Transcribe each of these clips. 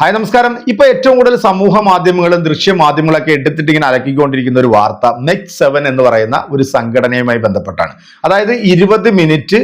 Hi നമസ്കാരം. ഇപ്പൊ ഏറ്റവും കൂടുതൽ സമൂഹ മാധ്യമങ്ങളും ദൃശ്യ മാധ്യമങ്ങളൊക്കെ എടുത്തിട്ട് ഇങ്ങനെ അലക്കിക്കൊണ്ടിരിക്കുന്ന ഒരു വാർത്ത നെക്സ്റ്റ് സെവൻ എന്ന് പറയുന്ന ഒരു സംഘടനയുമായി ബന്ധപ്പെട്ടാണ്. അതായത് ഇരുപത് മിനിറ്റ്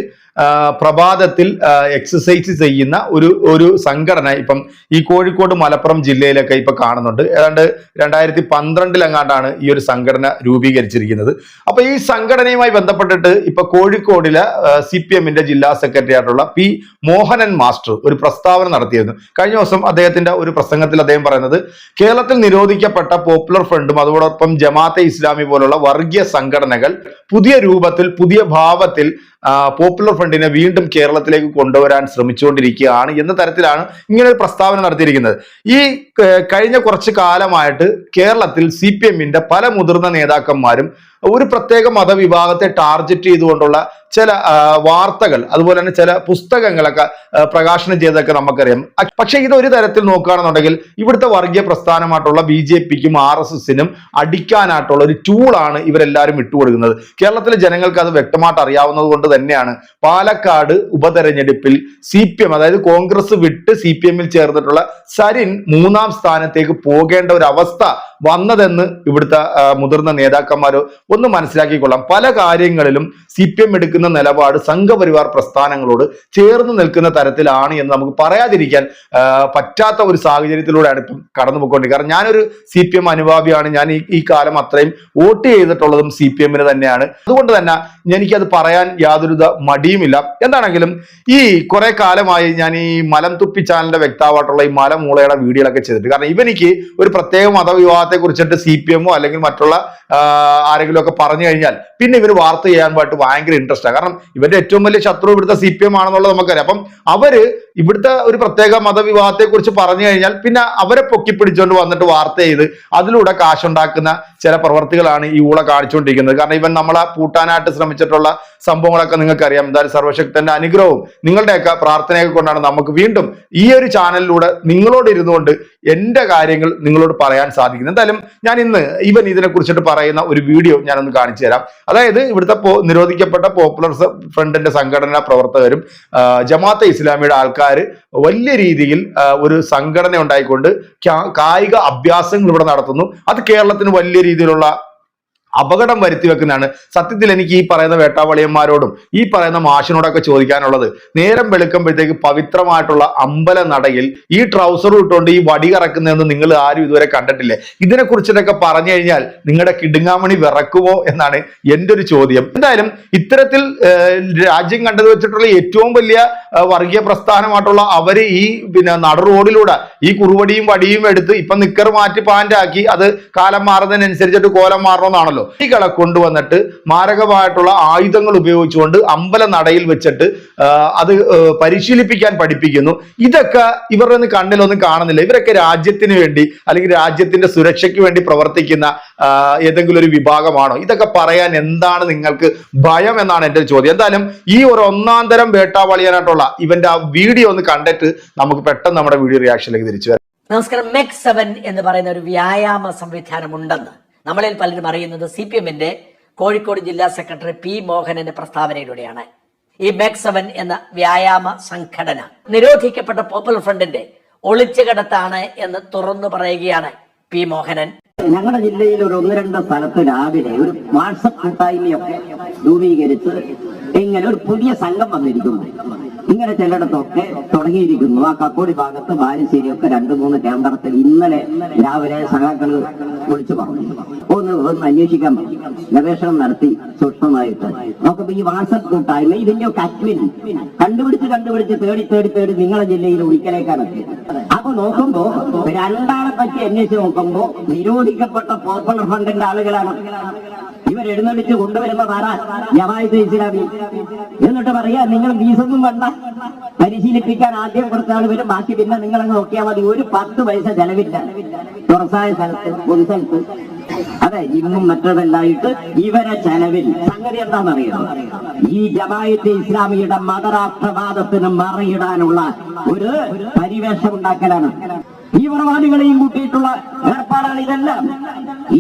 പ്രഭാതത്തിൽ എക്സസൈസ് ചെയ്യുന്ന ഒരു ഒരു സംഘടന ഇപ്പം ഈ കോഴിക്കോട് മലപ്പുറം ജില്ലയിലൊക്കെ ഇപ്പൊ കാണുന്നുണ്ട്. ഏതാണ്ട് രണ്ടായിരത്തി പന്ത്രണ്ടിലെങ്ങാണ്ടാണ് ഈ ഒരു സംഘടന രൂപീകരിച്ചിരിക്കുന്നത്. അപ്പൊ ഈ സംഘടനയുമായി ബന്ധപ്പെട്ടിട്ട് ഇപ്പൊ കോഴിക്കോടിലെ സി പി എമ്മിന്റെ ജില്ലാ സെക്രട്ടറി ആയിട്ടുള്ള പി മോഹനൻ മാസ്റ്റർ ഒരു പ്രസ്താവന നടത്തിയിരുന്നു. കഴിഞ്ഞ ദിവസം അദ്ദേഹത്തിന്റെ ഒരു പ്രസംഗത്തിൽ അദ്ദേഹം പറയുന്നത് കേരളത്തിൽ നിരോധിക്കപ്പെട്ട പോപ്പുലർ ഫ്രണ്ടും അതോടൊപ്പം ജമാഅത്തെ ഇസ്ലാമി പോലുള്ള വർഗീയ സംഘടനകൾ പുതിയ രൂപത്തിൽ പുതിയ ഭാവത്തിൽ പോപ്പുലർ ഫ്രണ്ടിനെ വീണ്ടും കേരളത്തിലേക്ക് കൊണ്ടുവരാൻ ശ്രമിച്ചുകൊണ്ടിരിക്കുകയാണ് എന്ന തരത്തിലാണ് ഇങ്ങനെ ഒരു പ്രസ്താവന നടത്തിയിരിക്കുന്നത്. ഈ കഴിഞ്ഞ കുറച്ച് കാലമായിട്ട് കേരളത്തിൽ സി പല മുതിർന്ന നേതാക്കന്മാരും ഒരു പ്രത്യേക മതവിഭാഗത്തെ ടാർഗറ്റ് ചെയ്തുകൊണ്ടുള്ള ചില വാർത്തകൾ അതുപോലെ തന്നെ ചില പുസ്തകങ്ങളൊക്കെ പ്രകാശനം ചെയ്തതൊക്കെ നമുക്കറിയാം. പക്ഷേ പക്ഷെ ഇത് ഒരു തരത്തിൽ നോക്കുകയാണെന്നുണ്ടെങ്കിൽ ഇവിടുത്തെ വർഗീയ പ്രസ്ഥാനമായിട്ടുള്ള ബി ജെ പിക്കും ആർ എസ് എസിനും അടിക്കാനായിട്ടുള്ള ഒരു ടൂളാണ് ഇവരെല്ലാവരും ഇട്ടുകൊടുക്കുന്നത്. കേരളത്തിലെ ജനങ്ങൾക്ക് അത് വ്യക്തമായിട്ട് അറിയാവുന്നത് കൊണ്ട് തന്നെയാണ് പാലക്കാട് ഉപതെരഞ്ഞെടുപ്പിൽ സി പി എം അതായത് കോൺഗ്രസ് വിട്ട് സി പി എമ്മിൽ ചേർന്നിട്ടുള്ള സരിൻ മൂന്നാം സ്ഥാനത്തേക്ക് പോകേണ്ട ഒരു അവസ്ഥ വന്നതെന്ന് ഇവിടുത്തെ മുതിർന്ന നേതാക്കന്മാർ ഒന്ന് മനസ്സിലാക്കിക്കൊള്ളാം. പല കാര്യങ്ങളിലും സി പി എം എടുക്കുന്ന നിലപാട് സംഘപരിവാർ പ്രസ്ഥാനങ്ങളോട് ചേർന്ന് നിൽക്കുന്ന തരത്തിലാണ് എന്ന് നമുക്ക് പറയാതിരിക്കാൻ പറ്റാത്ത ഒരു സാഹചര്യത്തിലൂടെയാണ് ഇപ്പം കടന്നു പോയിക്കൊണ്ടിരിക്കുന്നത് കാരണം ഞാനൊരു സി പി എം അനുഭാവിയാണ്. ഞാൻ ഈ കാലം അത്രയും വോട്ട് ചെയ്തിട്ടുള്ളതും സി പി എമ്മിന് തന്നെയാണ്. അതുകൊണ്ട് തന്നെ എനിക്കത് പറയാൻ യാതൊരു മടിയുമില്ല. എന്താണെങ്കിലും ഈ കുറെ കാലമായി ഞാൻ ഈ മലം തുപ്പി ചാനലിന്റെ വ്യക്താവായിട്ടുള്ള ഈ മലമൂളയുടെ വീഡിയോകളൊക്കെ ചെയ്തിട്ട് കാരണം ഇവനിക്ക് ഒരു പ്രത്യേക മതവിവാഹത്തെ കുറിച്ചിട്ട് സി പി എമ്മോ അല്ലെങ്കിൽ മറ്റുള്ള ആരെങ്കിലും ഒക്കെ പറഞ്ഞു കഴിഞ്ഞാൽ പിന്നെ ഇവർ വാർത്ത ചെയ്യാൻ പാട്ട് ഭയങ്കര ഇൻട്രസ്റ്റ് ആണ് കാരണം ഇവന്റെ ഏറ്റവും വലിയ ശത്രു ഇവിടുത്തെ സി പി എം ആണെന്നുള്ളത് നമുക്കറിയാം. അപ്പം അവർ ഇവിടുത്തെ ഒരു പ്രത്യേക മതവിവാഹത്തെ കുറിച്ച് പറഞ്ഞു കഴിഞ്ഞാൽ പിന്നെ അവരെ പൊക്കിപ്പിടിച്ചുകൊണ്ട് വന്നിട്ട് വാർത്ത ചെയ്ത് അതിലൂടെ കാശുണ്ടാക്കുന്ന ചില പ്രവർത്തികളാണ് ഈ ഊള കാണിച്ചുകൊണ്ടിരിക്കുന്നത്. കാരണം ഇവൻ നമ്മളെ പൂട്ടാനായിട്ട് ശ്രമിച്ചിട്ടുള്ള സംഭവങ്ങളൊക്കെ നിങ്ങൾക്കറിയാം. എന്തായാലും സർവശക്തന്റെ അനുഗ്രഹവും നിങ്ങളുടെയൊക്കെ പ്രാർത്ഥനയൊക്കെ കൊണ്ടാണ് നമുക്ക് വീണ്ടും ഈ ഒരു ചാനലിലൂടെ നിങ്ങളോട് ഇരുന്നുകൊണ്ട് എന്റെ കാര്യങ്ങൾ നിങ്ങളോട് പറയാൻ സാധിക്കുന്നത്. എന്തായാലും ഞാൻ ഇന്ന് ഇവൻ ഇതിനെ കുറിച്ചിട്ട് പറയുന്ന ഒരു വീഡിയോ ഞാനൊന്ന് കാണിച്ചു തരാം. അതായത് ഇവിടുത്തെ നിരോധിക്കപ്പെട്ട പോപ്പുലർ ഫ്രണ്ടിന്റെ സംഘടനാ പ്രവർത്തകരും ജമാഅത്തെ ഇസ്ലാമിയുടെ ആൾക്കാർ വലിയ രീതിയിൽ ഒരു സംഘടന ഉണ്ടായിക്കൊണ്ട് കായിക അഭ്യാസങ്ങൾ ഇവിടെ നടത്തുന്നു. അത് കേരളത്തിന് വലിയ രീതിയിലുള്ള അപകടം വരുത്തി വെക്കുന്നതാണ്. സത്യത്തിൽ എനിക്ക് ഈ പറയുന്ന വേട്ടാവളിയന്മാരോടും ഈ പറയുന്ന മാഷിനോടൊക്കെ ചോദിക്കാനുള്ളത് നേരം വെളുക്കുമ്പോഴത്തേക്ക് പവിത്രമായിട്ടുള്ള അമ്പല നടയിൽ ഈ ട്രൗസർ ഇട്ടുകൊണ്ട് ഈ വടി കറക്കുന്നതെന്ന് നിങ്ങൾ ആരും ഇതുവരെ കണ്ടിട്ടില്ലേ? ഇതിനെ കുറിച്ചിട്ടൊക്കെ പറഞ്ഞു കഴിഞ്ഞാൽ നിങ്ങളുടെ കിടുങ്ങാമണി വിറക്കുമോ എന്നാണ് എന്റെ ഒരു ചോദ്യം. എന്തായാലും ഇത്തരത്തിൽ രാജ്യം കണ്ടത് വെച്ചിട്ടുള്ള ഏറ്റവും വലിയ വർഗീയ പ്രസ്ഥാനമായിട്ടുള്ള അവർ ഈ പിന്നെ നട റോഡിലൂടെ ഈ കുറുവടിയും വടിയും എടുത്ത് ഇപ്പൊ നിക്കർ മാറ്റി പാന്റാക്കി അത് കാലം മാറുന്നതിനനുസരിച്ചിട്ട് കോലം മാറണമെന്നാണല്ലോ കുട്ടികളെ കൊണ്ടുവന്നിട്ട് മാരകമായിട്ടുള്ള ആയുധങ്ങൾ ഉപയോഗിച്ചുകൊണ്ട് അമ്പല നടയിൽ വെച്ചിട്ട് അത് പരിശീലിപ്പിക്കാൻ പഠിപ്പിക്കുന്നു. ഇതൊക്കെ ഇവരുടെ കണ്ണിലൊന്നും കാണുന്നില്ല. ഇവരൊക്കെ രാജ്യത്തിന് വേണ്ടി അല്ലെങ്കിൽ രാജ്യത്തിന്റെ സുരക്ഷയ്ക്ക് വേണ്ടി പ്രവർത്തിക്കുന്ന ഏതെങ്കിലും ഒരു വിഭാഗമാണോ? ഇതൊക്കെ പറയാൻ എന്താണ് നിങ്ങൾക്ക് ഭയം എന്നാണ് എന്റെ ചോദ്യം. എന്തായാലും ഈ ഒരു ഒന്നാം തരം വേട്ടാവളിയാനായിട്ടുള്ള ഇവന്റെ ആ വീഡിയോ ഒന്ന് കണ്ടിട്ട് നമുക്ക് പെട്ടെന്ന് നമ്മുടെ വീഡിയോ റിയാക്ഷനിലേക്ക് തിരിച്ചു വരാം. നമസ്കാരം. മെക് സെവൻ എന്ന് പറയുന്ന ഒരു വ്യായാമ സംവിധാനം ഉണ്ടെന്ന് നമ്മളിൽ പലരും അറിയുന്നത് സി പി എമ്മിന്റെ കോഴിക്കോട് ജില്ലാ സെക്രട്ടറി പി മോഹനന്റെ പ്രസ്താവനയിലൂടെയാണ്. ഈ മെക് സെവൻ എന്ന വ്യായാമ സംഘടന നിരോധിക്കപ്പെട്ട പോപ്പുലർ ഫ്രണ്ടിന്റെ ഒളിച്ചുകിടത്താണ് എന്ന് തുറന്നു പറയുകയാണ് പി മോഹനൻ. ഞങ്ങളുടെ ജില്ലയിൽ ഒരു ഒന്ന് രണ്ട് സ്ഥലത്ത് രാവിലെ ഒരു വാട്സപ്പ് കൂട്ടായ്മയൊക്കെ രൂപീകരിച്ച് ഇങ്ങനെ ഒരു പുതിയ സംഘം വന്നിരിക്കുന്നു. ഇങ്ങനെ ചിലയിടത്തൊക്കെ തുടങ്ങിയിരിക്കുന്നു. ആ കക്കോടി ഭാഗത്ത് ബാലുശ്ശേരിയൊക്കെ രണ്ട് മൂന്ന് കേന്ദ്രത്തിൽ ഇന്നലെ രാവിലെ സഖാക്കൾ വിളിച്ചു പറഞ്ഞു. ഒന്ന് ഒന്ന് അന്വേഷിക്കാൻ പറഞ്ഞു. ഗവേഷണം നടത്തി സൂക്ഷ്മമായിട്ട്. നോക്കുമ്പോ ഈ വാട്സപ്പ് കൂട്ടായ്മ ഇതിന്റെ ഒക്കെ അഡ്മിൻ കണ്ടുപിടിച്ച് കണ്ടുപിടിച്ച് തേടി തേടി തേടി നിങ്ങളെ ജില്ലയിൽ എത്തിയത്. അപ്പൊ നോക്കുമ്പോ രണ്ടാളെ പറ്റി അന്വേഷിച്ച് നോക്കുമ്പോ നിരോധിക്കപ്പെട്ട പോപ്പുലർ ഫണ്ടിന്റെ ആളുകളാണ്. ഇവർ എഴുന്നള്ളിച്ച് കൊണ്ടുവരുന്നത് ആരാ ജമായത്ത് ഇസ്ലാമി. എന്നിട്ട് പറയാ നിങ്ങൾ ഫീസൊന്നും വേണ്ട. പരിശീലിപ്പിക്കാൻ ആദ്യം കുറച്ചാൾ വരും ബാക്കി പിന്നെ നിങ്ങളങ്ങ് നോക്കിയാൽ മതി. ഒരു പത്ത് പൈസ ചെലവില്ല. തുറസായ സ്ഥലത്ത് പൊതു സ്ഥലത്ത്. അതെ ഇന്നും മറ്റതെല്ലായിട്ട് ഇവരെ ചെലവിൽ സംഗതി എന്താണെന്നറിയോ? ഈ ജമായത്തെ ഇസ്ലാമിയുടെ മതരാഷ്ട്രവാദത്തിന് മറയിടാനുള്ള ഒരു പരിവേഷം ഉണ്ടാക്കലാണ് തീവ്രവാദികളെയും കൂട്ടിയിട്ടുള്ള ഏർപ്പാടാണ് ഇതെല്ലാം.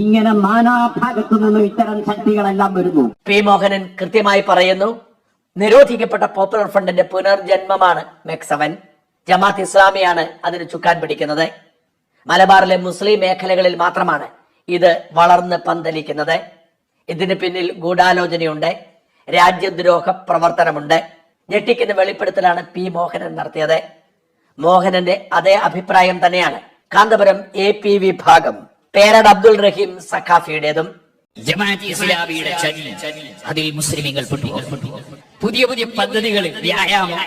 ഇങ്ങനെ നാനാഭാഗത്തു നിന്നും ഇത്തരം ശക്തികളെല്ലാം വരുന്നു. പി മോഹനൻ കൃത്യമായി പറയുന്നു നിരോധിക്കപ്പെട്ട പോപ്പുലർ ഫ്രണ്ടിന്റെ പുനർജന്മമാണ് മെക്സവൻ. ജമാത്ത് ഇസ്ലാമിയാണ് അതിന് ചുക്കാൻ പിടിക്കുന്നത്. മലബാറിലെ മുസ്ലിം മേഖലകളിൽ മാത്രമാണ് ഇത് വളർന്ന് പന്തലിക്കുന്നത്. ഇതിന് പിന്നിൽ ഗൂഢാലോചനയുണ്ട്. രാജ്യദ്രോഹ പ്രവർത്തനമുണ്ട്. ഞെട്ടിക്കുന്ന വെളിപ്പെടുത്തലാണ് പി മോഹനൻ നടത്തിയത്. മോഹനന്റെ അതേ അഭിപ്രായം തന്നെയാണ് കാന്തപുരം എ പി വിഭാഗം. പേരഡ് അബ്ദുൾ റഹീം സഖാഫിയുടേതും. ജമാഅത്ത് ഇസ്ലാമിയുടെ അതിൽ മുസ്ലിമീങ്ങൾ പുതിയ പുതിയ പദ്ധതികൾ വ്യായാമം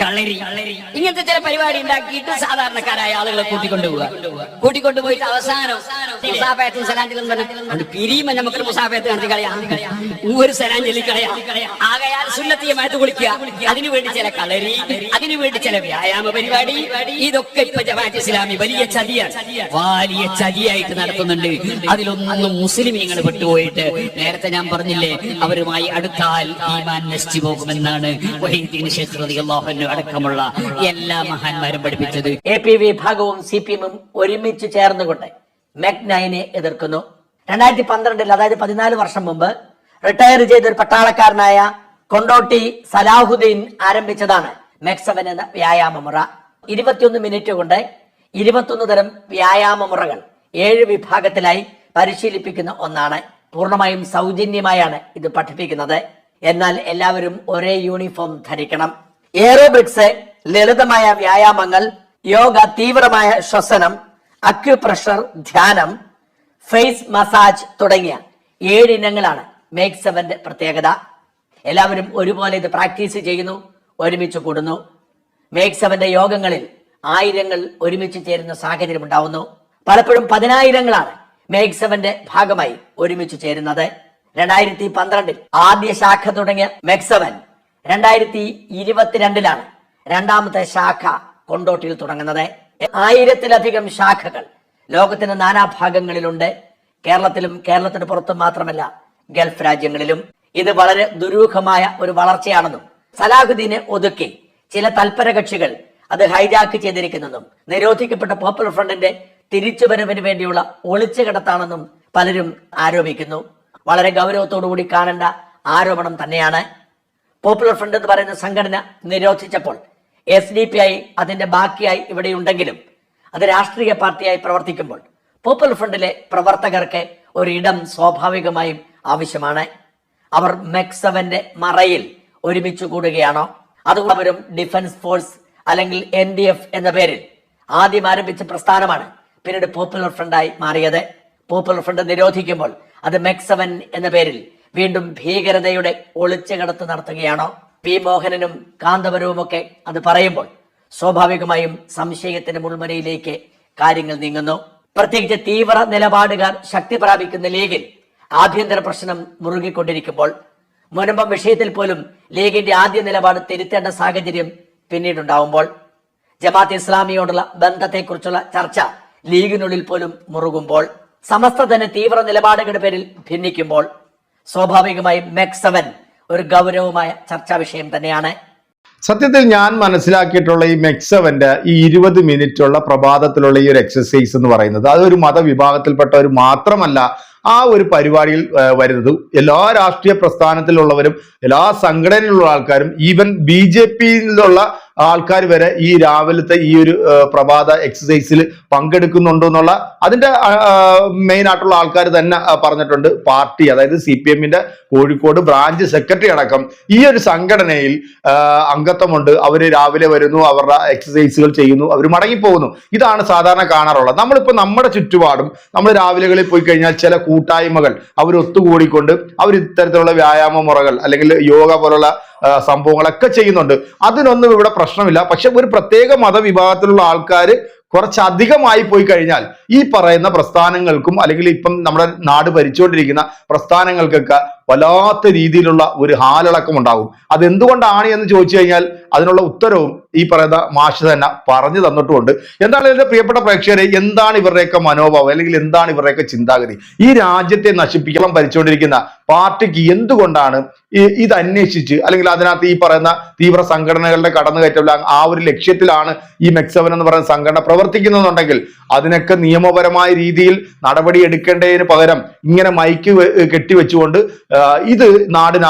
കളരി ഇങ്ങനത്തെ ചില പരിപാടി ഉണ്ടാക്കിയിട്ട് സാധാരണക്കാരായ ആളുകളെ കൂട്ടിക്കൊണ്ടുപോവുക. കൂട്ടിക്കൊണ്ടുപോയിട്ട് അവസാനം മുസാഫയത്തും സലാഞ്ചലും പറഞ്ഞു പിരിയുമ്പോ നമുക്ക് മുസാഫയത്ത് നടത്തി കളയാം. ഒരു സലാഞ്ചലി കളയാം. ആകയാൽ സുന്നത്തിയമായിട്ട് കുളിക്കുക. അതിനുവേണ്ടി ചില കളരി അതിനുവേണ്ടി ചില വ്യായാമ പരിപാടി. ഇതൊക്കെ ഇപ്പൊ ജമാഅത്ത് ഇസ്ലാമി വലിയ ചതിയാണ്. വലിയ ചതിയായിട്ട് നടത്തുന്നുണ്ട്. അതിലൊന്നും മുസ്ലിം ഇങ്ങനെ പെട്ടുപോയിട്ട് നേരത്തെ ഞാൻ പറഞ്ഞില്ലേ അവരുമായി അടുത്താൽ ഈമാൻ നശിച്ചു പോകുമെന്നാണ് അടക്കമുള്ള എല്ലാ മഹാന്മാരും പഠിപ്പിച്ചത്. എ പി വിഭാഗവും സി പി എമ്മും ഒരുമിച്ച് ചേർന്നുകൊണ്ട് മെക്നൈനെ എതിർക്കുന്നു. രണ്ടായിരത്തി പന്ത്രണ്ടിൽ അതായത് പതിനാല് വർഷം മുമ്പ് റിട്ടയർ ചെയ്ത ഒരു പട്ടാളക്കാരനായ കൊണ്ടോട്ടി സലാഹുദ്ദീൻ ആരംഭിച്ചതാണ് മെക്സവൻ എന്ന വ്യായാമ മുറ. ഇരുപത്തിയൊന്ന് മിനിറ്റ് കൊണ്ട് ഇരുപത്തൊന്ന് തരം വ്യായാമ മുറകൾ ഏഴ് വിഭാഗത്തിലായി പരിശീലിപ്പിക്കുന്ന ഒന്നാണ്. പൂർണമായും സൗജന്യമായാണ് ഇത് പഠിപ്പിക്കുന്നത്. എന്നാൽ എല്ലാവരും ഒരേ യൂണിഫോം ധരിക്കണം. എയറോബ്രിക്സ് ലളിതമായ വ്യായാമങ്ങൾ യോഗ തീവ്രമായ ശ്വസനം അക്യുപ്രഷർ ധ്യാനം ഫേസ് മസാജ് തുടങ്ങിയ ഏഴ് ഇനങ്ങളാണ് മേക്ക് സെവന്റെ പ്രത്യേകത. എല്ലാവരും ഒരുപോലെ ഇത് പ്രാക്ടീസ് ചെയ്യുന്നു ഒരുമിച്ച് കൂടുന്നു. മേക്ക് സെവന്റെ യോഗങ്ങളിൽ ആയിരങ്ങൾ ഒരുമിച്ച് ചേരുന്ന സാഹചര്യം ഉണ്ടാവുന്നു പലപ്പോഴും പതിനായിരങ്ങളാണ് മേക്ക് സെവന്റെ ഭാഗമായി ഒരുമിച്ച് ചേരുന്നത്. രണ്ടായിരത്തി പന്ത്രണ്ടിൽ ആദ്യ ശാഖ തുടങ്ങിയ മെക്സവൻ രണ്ടായിരത്തി ഇരുപത്തിരണ്ടിലാണ് രണ്ടാമത്തെ ശാഖ കൊണ്ടോട്ടിയിൽ തുടങ്ങുന്നത്. ആയിരത്തിലധികം ശാഖകൾ ലോകത്തിന്റെ നാനാഭാഗങ്ങളിലുണ്ട്. കേരളത്തിലും കേരളത്തിന് പുറത്തും മാത്രമല്ല ഗൾഫ് രാജ്യങ്ങളിലും. ഇത് വളരെ ദുരൂഹമായ ഒരു വളർച്ചയാണെന്നും സലാഹുദ്ദീനെ ഒതുക്കി ചില തൽപര കക്ഷികൾ അത് ഹൈജാക്ക് ചെയ്തിരിക്കുന്നതും നിരോധിക്കപ്പെട്ട പോപ്പുലർ ഫ്രണ്ടിന്റെ തിരിച്ചുവരവിന് വേണ്ടിയുള്ള ഒളിച്ചുകിടത്താണെന്നും പലരും ആരോപിക്കുന്നു. വളരെ ഗൗരവത്തോടുകൂടി കാണേണ്ട ആരോപണം തന്നെയാണ്. പോപ്പുലർ ഫ്രണ്ട് എന്ന് പറയുന്ന സംഘടന നിരോധിച്ചപ്പോൾ എസ് ഡി പി ഐ അതിന്റെ ബാക്കിയായി ഇവിടെയുണ്ടെങ്കിലും അത് രാഷ്ട്രീയ പാർട്ടിയായി പ്രവർത്തിക്കുമ്പോൾ പോപ്പുലർ ഫ്രണ്ടിലെ പ്രവർത്തകർക്ക് ഒരിടം സ്വാഭാവികമായും ആവശ്യമാണ്. അവർ മെക്സവന്റെ മറയിൽ ഒരുമിച്ച് കൂടുകയാണോ? അതുകൊണ്ട് അവരും ഡിഫൻസ് ഫോഴ്സ് അല്ലെങ്കിൽ എൻ ഡി എഫ് എന്ന പേരിൽ ആദ്യം ആരംഭിച്ച പ്രസ്ഥാനമാണ് പിന്നീട് പോപ്പുലർ ഫ്രണ്ടായി മാറിയത്. പോപ്പുലർ ഫ്രണ്ട് നിരോധിക്കുമ്പോൾ അത് മെക്സവൻ എന്ന പേരിൽ വീണ്ടും ഭീകരതയുടെ ഒളിച്ചുകടത്ത് നടത്തുകയാണോ? പി. മോഹനനും കാന്തപുരവുമൊക്കെ അത് പറയുമ്പോൾ സ്വാഭാവികമായും സംശയത്തിന്റെ മുൾമുനയിലേക്ക് കാര്യങ്ങൾ നീങ്ങുന്നു. പ്രത്യേകിച്ച് തീവ്ര നിലപാടുകാർ ശക്തി പ്രാപിക്കുന്ന ലീഗിൽ ആഭ്യന്തര പ്രശ്നം മുറുകിക്കൊണ്ടിരിക്കുമ്പോൾ മുനമ്പം വിഷയത്തിൽ പോലും ലീഗിന്റെ ആദ്യ നിലപാട് തിരുത്തേണ്ട സാഹചര്യം പിന്നീടുണ്ടാവുമ്പോൾ ജമാഅത്ത് ഇസ്ലാമിയോടുള്ള ബന്ധത്തെക്കുറിച്ചുള്ള ചർച്ച ലീഗിനുള്ളിൽ പോലും മുറുകുമ്പോൾ സമസ്ത തന്നെ തീവ്ര നിലപാടുകളുടെ പേരിൽ ഭിന്നിക്കുമ്പോൾ സ്വാഭാവികമായും മെക്സവൻ ഒരു ഗൗരവമായ ചർച്ചാ വിഷയം തന്നെയാണ്. സത്യത്തിൽ ഞാൻ മനസ്സിലാക്കിയിട്ടുള്ള ഈ മെക്സവന്റെ ഈ ഇരുപത് മിനിറ്റുള്ള പ്രഭാതത്തിലുള്ള ഈ ഒരു എക്സസൈസ് എന്ന് പറയുന്നത് അതൊരു മതവിഭാഗത്തിൽപ്പെട്ടവർ മാത്രമല്ല ആ ഒരു പരിപാടിയിൽ വരുന്നത്. എല്ലാ രാഷ്ട്രീയ പ്രസ്ഥാനത്തിലുള്ളവരും എല്ലാ സംഘടനയിലുള്ള ആൾക്കാരും ഈവൻ ബി ജെ പിയിലുള്ള ആൾക്കാർ വരെ ഈ രാവിലത്തെ ഈ ഒരു പ്രഭാത എക്സസൈസിൽ പങ്കെടുക്കുന്നുണ്ടോ എന്നുള്ള അതിന്റെ മെയിൻ ആയിട്ടുള്ള ആൾക്കാർ തന്നെ പറഞ്ഞിട്ടുണ്ട്. പാർട്ടി അതായത് സി പി എമ്മിന്റെ കോഴിക്കോട് ബ്രാഞ്ച് സെക്രട്ടറി അടക്കം ഈ ഒരു സംഘടനയിൽ അംഗത്വമുണ്ട്. അവർ രാവിലെ വരുന്നു അവരുടെ എക്സസൈസുകൾ ചെയ്യുന്നു അവർ മടങ്ങിപ്പോകുന്നു. ഇതാണ് സാധാരണ കാണാറുള്ളത്. നമ്മളിപ്പോ നമ്മുടെ ചുറ്റുപാടും നമ്മൾ രാവിലെകളിൽ പോയി കഴിഞ്ഞാൽ ചില കൂട്ടായ്മകൾ അവർ ഒത്തുകൂടിക്കൊണ്ട് അവർ ഇത്തരത്തിലുള്ള വ്യായാമ മുറകൾ അല്ലെങ്കിൽ യോഗ പോലുള്ള സംഭവങ്ങളൊക്കെ ചെയ്യുന്നുണ്ട്. അതിനൊന്നും ഇവിടെ പ്രശ്നമില്ല. പക്ഷെ ഒരു പ്രത്യേക മതവിഭാഗത്തിലുള്ള ആൾക്കാർ കുറച്ചധികമായി പോയി കഴിഞ്ഞാൽ ഈ പറയുന്ന പ്രസ്ഥാനങ്ങൾക്കും അല്ലെങ്കിൽ ഇപ്പം നമ്മുടെ നാട് ഭരിച്ചുകൊണ്ടിരിക്കുന്ന പ്രസ്ഥാനങ്ങൾക്കൊക്കെ വല്ലാത്ത രീതിയിലുള്ള ഒരു ഹാലടക്കം ഉണ്ടാകും. അതെന്തുകൊണ്ടാണ് എന്ന് ചോദിച്ചു കഴിഞ്ഞാൽ അതിനുള്ള ഉത്തരവും ഈ പറയുന്ന മാഷ് തന്നെ പറഞ്ഞു തന്നിട്ടുമുണ്ട്. എന്താണ് എന്റെ പ്രിയപ്പെട്ട പ്രേക്ഷകരെ എന്താണ് ഇവരുടെയൊക്കെ മനോഭാവം അല്ലെങ്കിൽ എന്താണ് ഇവരുടെയൊക്കെ ചിന്താഗതി? ഈ രാജ്യത്തെ നശിപ്പിക്കണം ഭരിച്ചുകൊണ്ടിരിക്കുന്ന പാർട്ടിക്ക് എന്തുകൊണ്ടാണ് ഇത് അന്വേഷിച്ച് അല്ലെങ്കിൽ അതിനകത്ത് ഈ പറയുന്ന തീവ്ര സംഘടനകളുടെ കടന്നുകയറ്റം ആ ഒരു ലക്ഷ്യത്തിലാണ് ഈ മെക്സവൻ എന്ന് പറയുന്ന സംഘടന പ്രവർത്തിക്കുന്നുണ്ടെങ്കിൽ അതിനൊക്കെ നിയമപരമായ രീതിയിൽ നടപടി എടുക്കേണ്ടതിന് പകരം ഇങ്ങനെ മൈക്ക് കെട്ടിവെച്ചുകൊണ്ട് ഇത് നാടിന്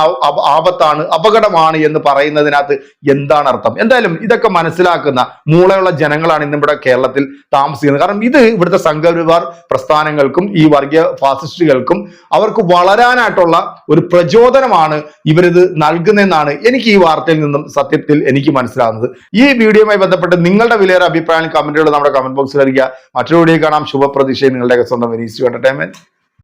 ആപത്താണ് അപകടമാണ് എന്ന് പറയുന്നതിനകത്ത് എന്താണ് അർത്ഥം? എന്തായാലും ഇതൊക്കെ മനസ്സിലാക്കുന്ന മൂളയുള്ള ജനങ്ങളാണ് ഇന്ന് ഇവിടെ കേരളത്തിൽ താമസിക്കുന്നത്. കാരണം ഇത് ഇവിടുത്തെ സംഘപരിവാർ പ്രസ്ഥാനങ്ങൾക്കും ഈ വർഗീയ ഫാസിസ്റ്റുകൾക്കും അവർക്ക് വളരാനായിട്ടുള്ള ഒരു പ്രചോദനമാണ് ഇവരിത് നൽകുന്നതെന്നാണ് എനിക്ക് ഈ വാർത്തയിൽ നിന്നും സത്യത്തിൽ എനിക്ക് മനസ്സിലാകുന്നത് ഈ വീഡിയോയുമായി ബന്ധപ്പെട്ട് നിങ്ങളുടെ വിലയേറെ അഭിപ്രായങ്ങൾ കമന്റുകൾ നമ്മുടെ കമന്റ് ബോക്സിൽ അറിയിക്കുക. മറ്റൊരു വീഡിയോ കാണാം. ശുഭപ്രതീക്ഷയും നിങ്ങളുടെയൊക്കെ സ്വന്തം വെനീസ് എന്റർടൈൻമെന്റ്